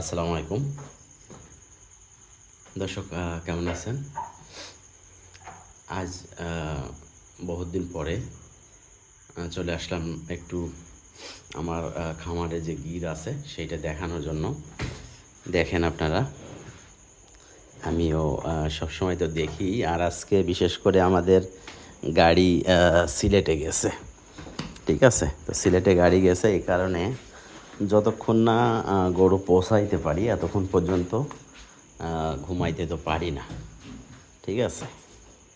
আসসালামু আলাইকুম। দর্শক কেমন আছেন? আজ বহুত দিন পরে চলে আসলাম একটু আমার খামারে যে গির আছে, সেইটা দেখানোর জন্য। দেখেন আপনারা। আমিও সবসময় তো দেখি, আর আজকে বিশেষ করে আমাদের গাড়ি সিলেটে গেছে। ঠিক আছে? তো সিলেটে গাড়ি গেছে, এই কারণে যতক্ষণ না গরু পৌঁছাইতে পারি, এতক্ষণ পর্যন্ত ঘুমাইতে তো পারি না। ঠিক আছে?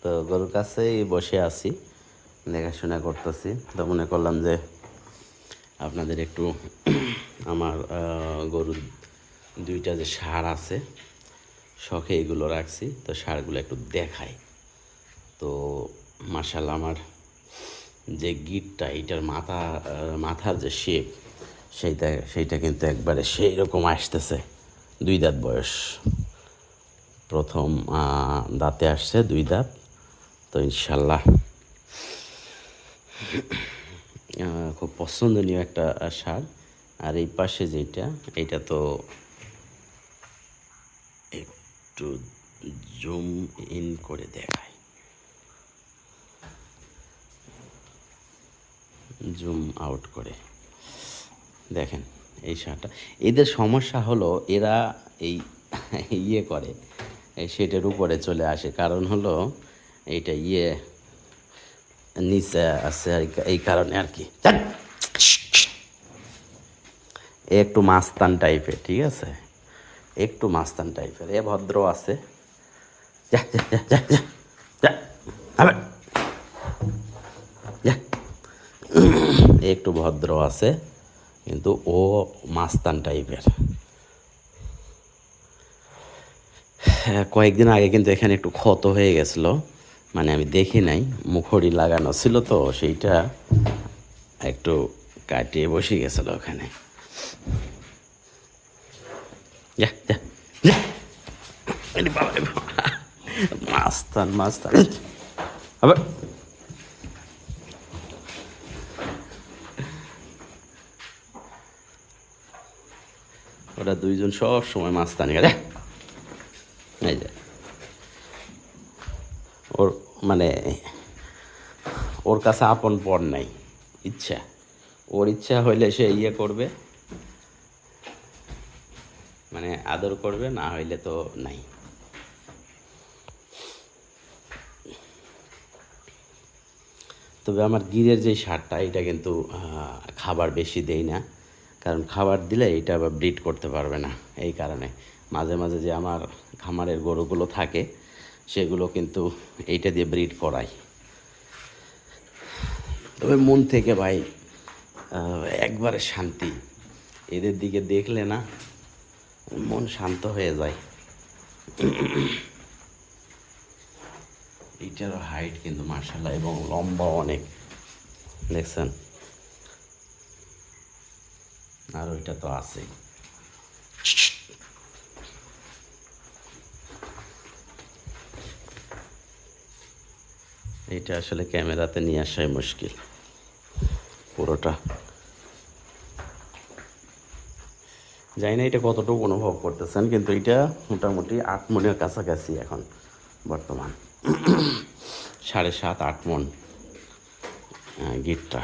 তো গরুর কাছেই বসে আছি, দেখাশোনা করতেছি। তো মনে করলাম যে, আপনাদের একটু আমার গরুর দুইটা যে সার আছে, শখে এগুলো রাখছি, তো সারগুলো একটু দেখাই। তো মার্শাল আমার যে গিটটা, এটার মাথা মাথার যে শেপ সেইটা সেইটা কিন্তু একবারে সেই রকম আসতেছে। দুই দাঁত বয়স। প্রথম দাঁতে আসছে দুই দাঁত। তো ইনশাল্লাহ। খুব পছন্দনীয় একটা সার আর এই পাশে যেটা, এটা তো একটু জুম ইন করে দেখায় জুম আউট করে। দেখেন, এই সারটা। এদের সমস্যা হলো এরা এই ইয়ে করে সেটের উপরে চলে আসে। কারণ হলো এটা ইয়ে নিচে আছে এই কারণে আর কি। একটু মাস্তান টাইপের, ঠিক আছে? একটু মাস্তান টাইপের। এ ভদ্র আছে। যা একটু ভদ্র আছে। কিন্তু ও মাস্তান টাইপের। হ্যাঁ, কয়েকদিন আগে কিন্তু এখানে একটু ক্ষত হয়ে গেছিল। মানে আমি দেখি নাই মুখড়ি লাগানো ছিল তো সেইটা একটু কাটিয়ে বসে গেছিল ওখানে। মাস্তান মাস্তান। আবার। ওরা দুইজন সব সময় মাস্তানি করে এই যে। ওর মানে ওর কাছে আপন পর নাই, ইচ্ছা। ওর ইচ্ছা হইলে সে ইয়ে করবে। মানে আদর করবে, না হইলে তো নাই। তবে আমার গিরের যে সারটা, এটা কিন্তু খাবার বেশি দেই না। কারণ খাবার দিলে এটা আবার ব্রিড করতে পারবে না এই কারণে। মাঝে মাঝে যে আমার খামারের গরুগুলো থাকে, সেগুলো কিন্তু এইটা দিয়ে ব্রিড করাই। তবে মন থেকে ভাই একবারে শান্তি। এদের দিকে দেখলে না, মন শান্ত হয়ে যায়। এইটারও হাইট কিন্তু মার্শাল্লাহ এবং লম্বা অনেক। দেখছেন? আর ওইটা তো আছেই। এটা আসলে ক্যামেরাতে নিয়ে আসাই মুশকিল। পুরোটা। জানি না এটা কতটুকু অনুভব করতেছেন, কিন্তু এটা মোটামুটি আট মনের কাছাকাছি এখন, বর্তমান। সাড়ে সাত, আট মন গিটটা।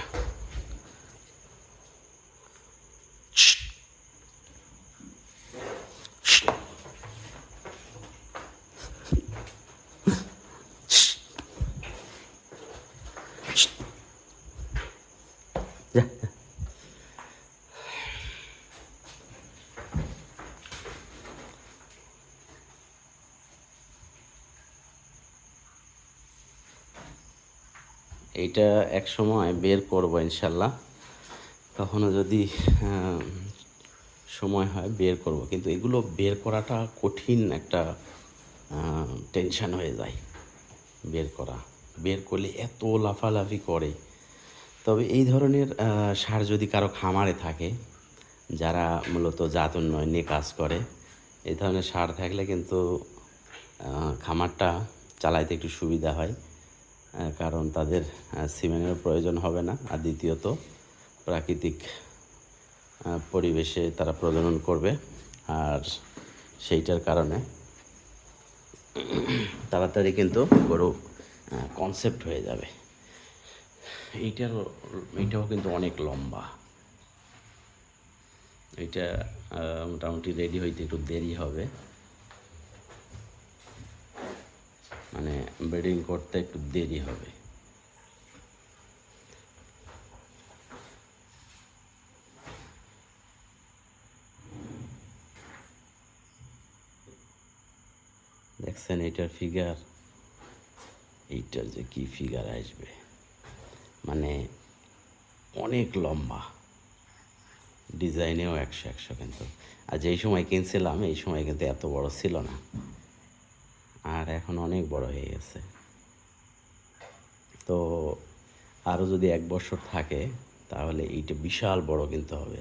এইটা এক সময় বের করব ইনশাল্লাহ। তখনও যদি সময় হয় বের করব। কিন্তু এগুলো বের করাটা কঠিন একটা টেনশন হয়ে যায় বের করা। বের করলে এত লাফালাফি করে। তবে এই ধরনের সার যদি কারও খামারে থাকে, যারা মূলত জাত উন্নয়নে কাজ করে, এই ধরনের সার থাকলে কিন্তু খামারটা চালাইতে একটু সুবিধা হয়। কারণ তাদের সিমেন্টের প্রয়োজন হবে না। আর দ্বিতীয়ত, প্রাকৃতিক পরিবেশে তারা প্রজনন করবে। আর সেইটার কারণে তাড়াতাড়ি কিন্তু গরু কনসেপ্ট হয়ে যাবে। এইটারও এইটাও কিন্তু অনেক লম্বা। এইটা মোটামুটি রেডি হইতে একটু দেরি হবে। মানে ব্রিডিং করতে একটু দেরি হবে। দেখছেন এইটার ফিগার এইটার যে কি ফিগার আসবে? মানে অনেক লম্বা। ডিজাইনেও একশো একশো কিন্তু। আর যেই সময় কিনছিলাম, এই সময় কিন্তু এত বড় ছিল না। আর এখন অনেক বড় হয়ে গেছে। তো আরও যদি এক বছর থাকে, তাহলে এইটা বিশাল বড় কিন্তু হবে।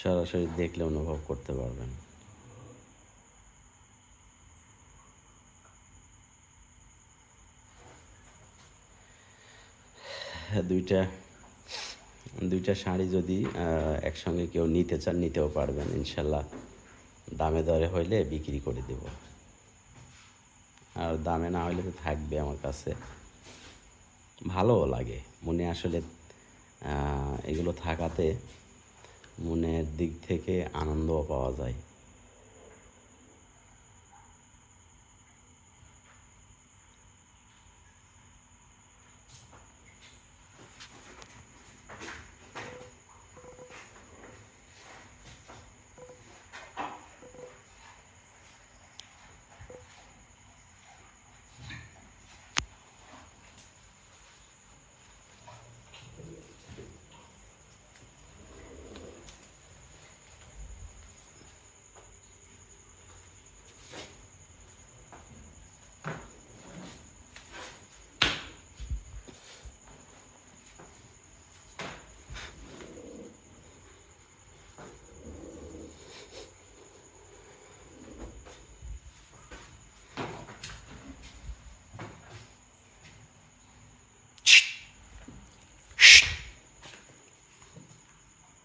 সরাসরি দেখলে অনুভব করতে পারবেন। দুইটা দুইটা শাড়ি যদি একসঙ্গে কেউ নিতে চান, নিতেও পারবেন। ইনশাল্লাহ দামে দরে হইলে বিক্রি করে দেব। আর দামে না হইলে তো থাকবে আমার কাছে। ভালোও লাগে। মনে আসলে এগুলো থাকাতে মনের দিক থেকে আনন্দও পাওয়া যায়।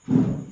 you.